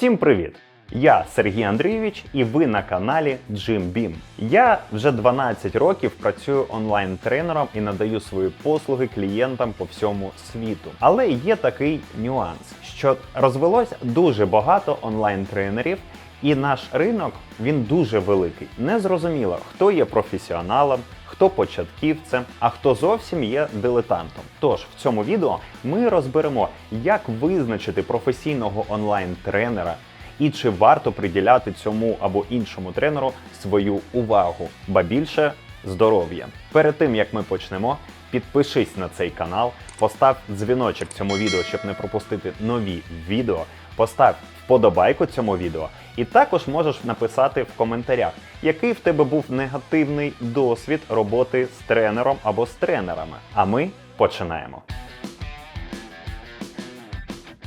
Всім привіт! Я Сергій Андрійович і ви на каналі Джим Бім. Я вже 12 років працюю онлайн-тренером і надаю свої послуги клієнтам по всьому світу. Але є такий нюанс, що розвелось дуже багато онлайн-тренерів, і наш ринок він дуже великий. Незрозуміло, хто є професіоналом, хто початківцем, а хто зовсім є дилетантом. Тож в цьому відео ми розберемо, як визначити професійного онлайн-тренера і чи варто приділяти цьому або іншому тренеру свою увагу, ба більше здоров'я. Перед тим як ми почнемо, підпишись на цей канал, постав дзвіночок цьому відео, щоб не пропустити нові відео. Постав вподобайку цьому відео, і також можеш написати в коментарях, який в тебе був негативний досвід роботи з тренером або з тренерами. А ми починаємо.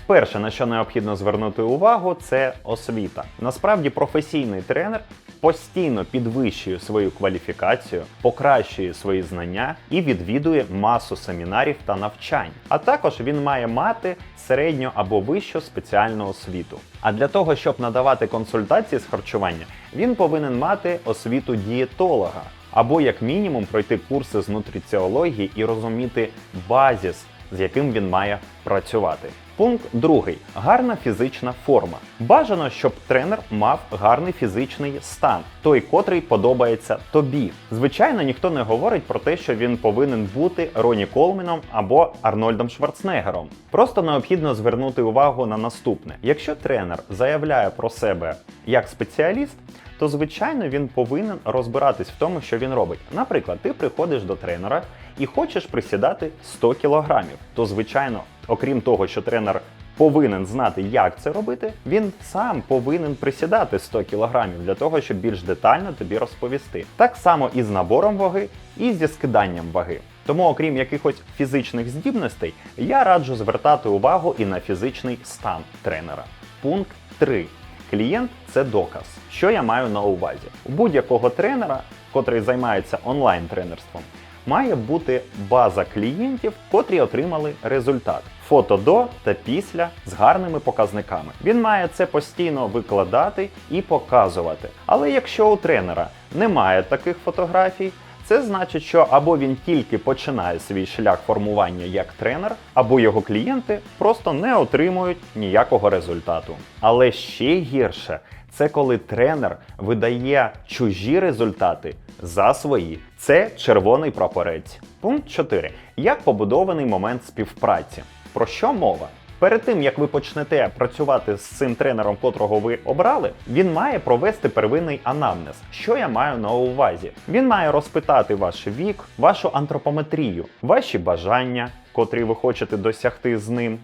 Перше, на що необхідно звернути увагу, це освіта. Насправді, професійний тренер постійно підвищує свою кваліфікацію, покращує свої знання і відвідує масу семінарів та навчань. А також він має мати середню або вищу спеціальну освіту. А для того, щоб надавати консультації з харчування, він повинен мати освіту дієтолога. Або як мінімум пройти курси з нутриціології і розуміти базіс, з яким він має працювати. Пункт другий гарна фізична форма. Бажано, щоб тренер мав гарний фізичний стан, той, котрий подобається тобі. Звичайно, ніхто не говорить про те, що він повинен бути Роні Колменом або Арнольдом Шварценеггером. Просто необхідно звернути увагу на наступне: якщо тренер заявляє про себе як спеціаліст, то звичайно він повинен розбиратись в тому, що він робить. Наприклад, ти приходиш до тренера і хочеш присідати 100 кілограмів, то звичайно, окрім того, що тренер повинен знати, як це робити, він сам повинен присідати 100 кілограмів для того, щоб більш детально тобі розповісти. Так само і з набором ваги, і зі скиданням ваги. Тому, окрім якихось фізичних здібностей, я раджу звертати увагу і на фізичний стан тренера. Пункт 3. Клієнт це доказ. Що я маю на увазі? У будь-якого тренера, котрий займається онлайн-тренерством, має бути база клієнтів, котрі отримали результат. Фото до та після з гарними показниками. Він має це постійно викладати і показувати. Але якщо у тренера немає таких фотографій, це значить, що або він тільки починає свій шлях формування як тренер, або його клієнти просто не отримують ніякого результату. Але ще гірше це коли тренер видає чужі результати за свої. Це червоний прапорець. Пункт 4. Як побудований момент співпраці? Про що мова? Перед тим як ви почнете працювати з цим тренером, котрого ви обрали, він має провести первинний анамнез. Що я маю на увазі? Він має розпитати ваш вік, вашу антропометрію, ваші бажання, котрі ви хочете досягти з ним,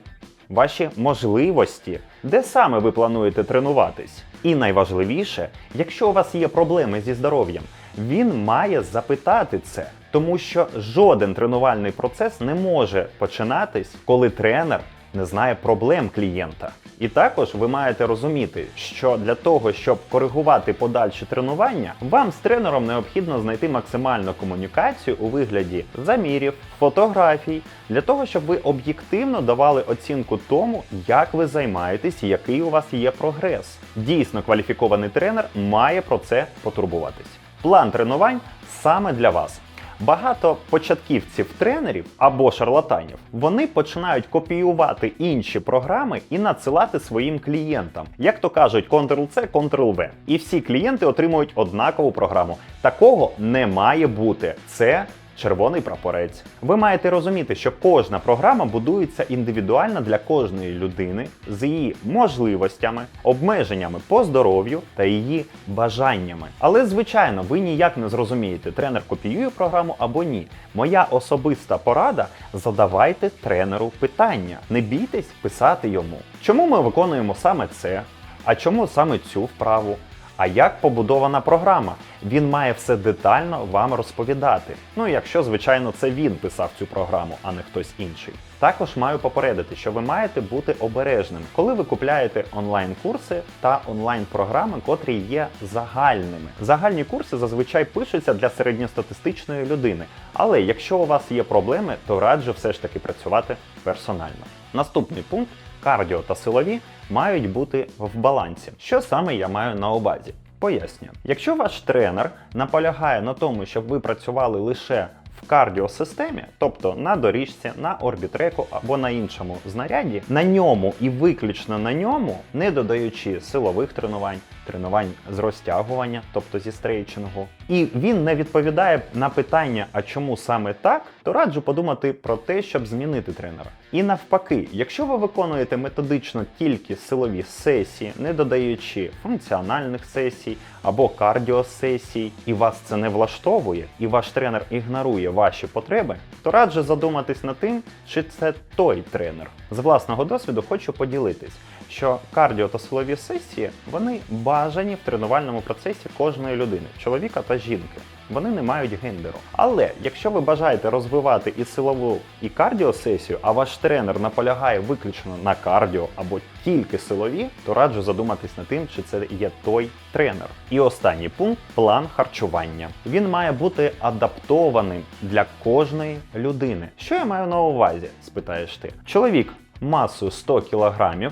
ваші можливості, де саме ви плануєте тренуватись. І найважливіше, якщо у вас є проблеми зі здоров'ям, він має запитати це, тому що жоден тренувальний процес не може починатись, коли тренер не знає проблем клієнта. І також ви маєте розуміти, що для того, щоб коригувати подальші тренування, вам з тренером необхідно знайти максимальну комунікацію у вигляді замірів, фотографій, для того, щоб ви об'єктивно давали оцінку тому, як ви займаєтесь і який у вас є прогрес. Дійсно кваліфікований тренер має про це потурбуватись. План тренувань саме для вас. Багато початківців-тренерів або шарлатанів вони починають копіювати інші програми і надсилати своїм клієнтам. Як то кажуть, Ctrl-C, Ctrl-V. І всі клієнти отримують однакову програму. Такого не має бути. Це червоний прапорець. Ви маєте розуміти, що кожна програма будується індивідуально для кожної людини з її можливостями, обмеженнями по здоров'ю та її бажаннями. Але, звичайно, ви ніяк не зрозумієте, тренер копіює програму або ні. Моя особиста порада задавайте тренеру питання. Не бійтесь писати йому. Чому ми виконуємо саме це? А чому саме цю вправу? А як побудована програма? Він має все детально вам розповідати. Ну, якщо, звичайно, це він писав цю програму, а не хтось інший. Також маю попередити, що ви маєте бути обережним, коли ви купляєте онлайн-курси та онлайн-програми, котрі є загальними. Загальні курси зазвичай пишуться для середньостатистичної людини. Але якщо у вас є проблеми, то раджу все ж таки працювати персонально. Наступний пункт кардіо та силові мають бути в балансі. Що саме я маю на увазі? Пояснюю. Якщо ваш тренер наполягає на тому, щоб ви працювали лише в кардіосистемі, тобто на доріжці, на орбітреку або на іншому знаряді, на ньому і виключно на ньому, не додаючи силових тренувань, тренувань з розтягування, тобто зі стрейчингу, і він не відповідає на питання, а чому саме так, то раджу подумати про те, щоб змінити тренера. І навпаки, якщо ви виконуєте методично тільки силові сесії, не додаючи функціональних сесій або кардіосесій, і вас це не влаштовує, і ваш тренер ігнорує ваші потреби, то раджу задуматись над тим, чи це той тренер. З власного досвіду хочу поділитись, що кардіо та силові сесії вони бажані в тренувальному процесі кожної людини, чоловіка та жінки. Вони не мають гендеру. Але якщо ви бажаєте розвивати і силову, і кардіосесію, а ваш тренер наполягає виключно на кардіо або тільки силові, то раджу задуматись над тим, чи це є той тренер. І останній пункт план харчування. Він має бути адаптованим для кожної людини. Що я маю на увазі? спитаєш ти. Чоловік масою 100 кілограмів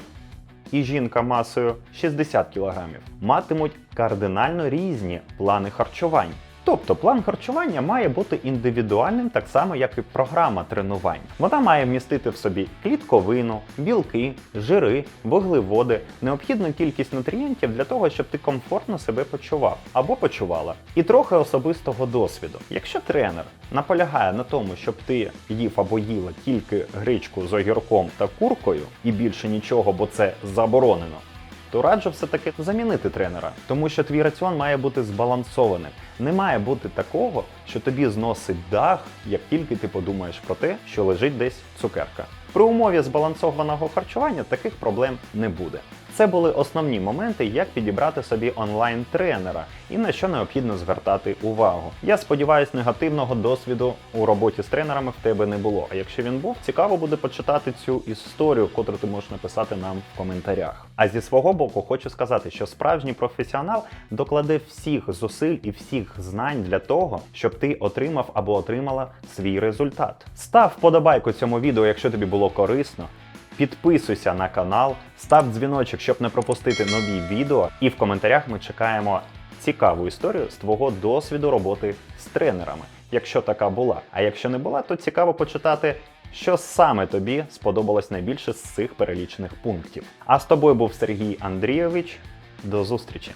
і жінка масою 60 кг матимуть кардинально різні плани харчувань. Тобто план харчування має бути індивідуальним, так само як і програма тренувань. Вона має вмістити в собі клітковину, білки, жири, вуглеводи, необхідну кількість нутрієнтів для того, щоб ти комфортно себе почував або почувала, і трохи особистого досвіду. Якщо тренер наполягає на тому, щоб ти їв або їла тільки гречку з огірком та куркою і більше нічого, бо це заборонено, то раджу все-таки замінити тренера, тому що твій раціон має бути збалансованим. Не має бути такого, що тобі зносить дах, як тільки ти подумаєш про те, що лежить десь цукерка. При умові збалансованого харчування таких проблем не буде. Це були основні моменти, як підібрати собі онлайн-тренера і на що необхідно звертати увагу. Я сподіваюся, негативного досвіду у роботі з тренерами в тебе не було. А якщо він був, цікаво буде почитати цю історію, котру ти можеш написати нам в коментарях. А зі свого боку хочу сказати, що справжній професіонал докладе всіх зусиль і всіх знань для того, щоб ти отримав або отримала свій результат. Став вподобайку цьому відео, якщо тобі було корисно. Підписуйся на канал, став дзвіночок, щоб не пропустити нові відео. І в коментарях ми чекаємо цікаву історію з твого досвіду роботи з тренерами, якщо така була. А якщо не була, то цікаво почитати, що саме тобі сподобалось найбільше з цих перелічених пунктів. А з тобою був Сергій Андрійович. До зустрічі!